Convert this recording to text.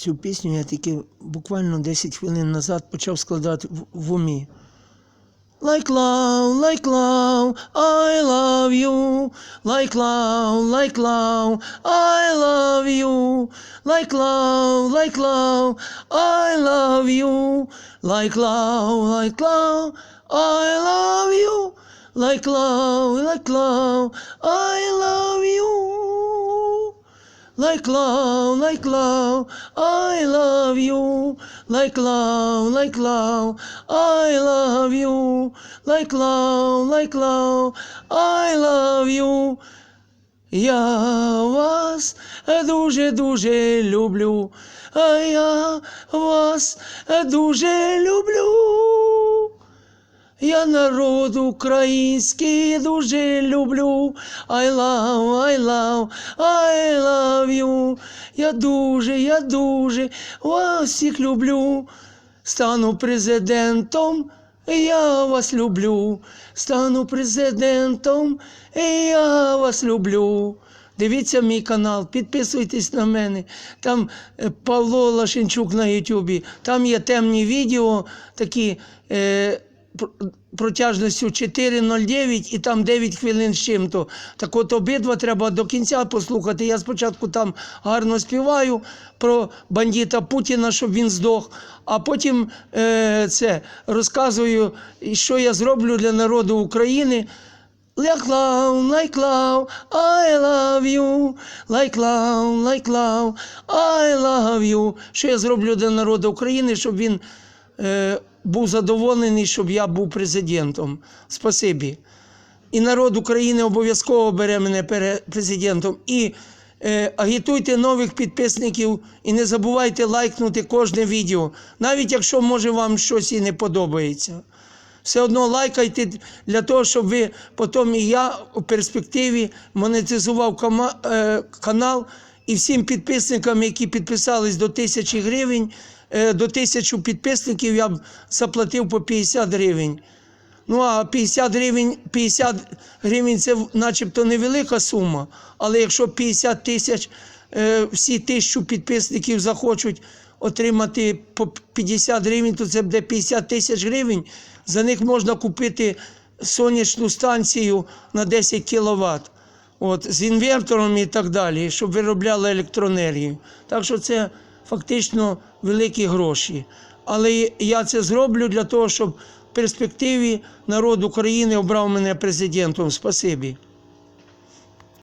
Цю пісню я тільки буквально 10 хвилин назад почав складати в, в умі. Like love, like love, I love you. Like love, like love, I love you. Like love, like love, I love you. Like love, like love, I love you. Like love, like love, I love you. Like love, like love, I love you. Like love, like love, I love you. Like love, like love, I love you. Я вас дуже-дуже люблю, а я вас дуже люблю. Я народ український дуже люблю. I love, I love, I love you. Я дуже, я дуже вас всіх люблю. Стану президентом, я вас люблю. Стану президентом, я вас люблю. Дивіться мій канал, підписуйтесь на мене. Там е, Павло Лашенчук на Ютубі. Там є темні відео, такі е, протяжністю 4.09 і там 9 хвилин з чим-то. Так от обидва треба до кінця послухати. Я спочатку там гарно співаю про бандита Путіна, щоб він здох, а потім е, це розказую, що я зроблю для народу України. Like love, like love, I love you. Like love, like love, I love you. Що я зроблю для народу України, щоб він е, був задоволений, щоб я був президентом. Спасибі. І народ України обов'язково бере мене президентом. І е, агітуйте нових підписників і не забувайте лайкнути кожне відео, навіть якщо може вам щось і не подобається. Все одно лайкайте для того, щоб ви потім і я у перспективі монетизував е, канал і всім підписникам, які підписались до тисячі гривень, до тисячі підписників я б заплатив по 50 гривень. Ну а 50 гривень, 50 гривень це начебто невелика сума. Але якщо 50 тисяч, е, всі тисячу підписників захочуть отримати по 50 гривень, то це буде 50 тисяч гривень. За них можна купити сонячну станцію на 10 кВт. От, з інвертором і так далі, щоб виробляли електроенергію. Так що це фактично великі гроші. Але я це зроблю для того, щоб в перспективі народ України обрав мене президентом. Спасибі.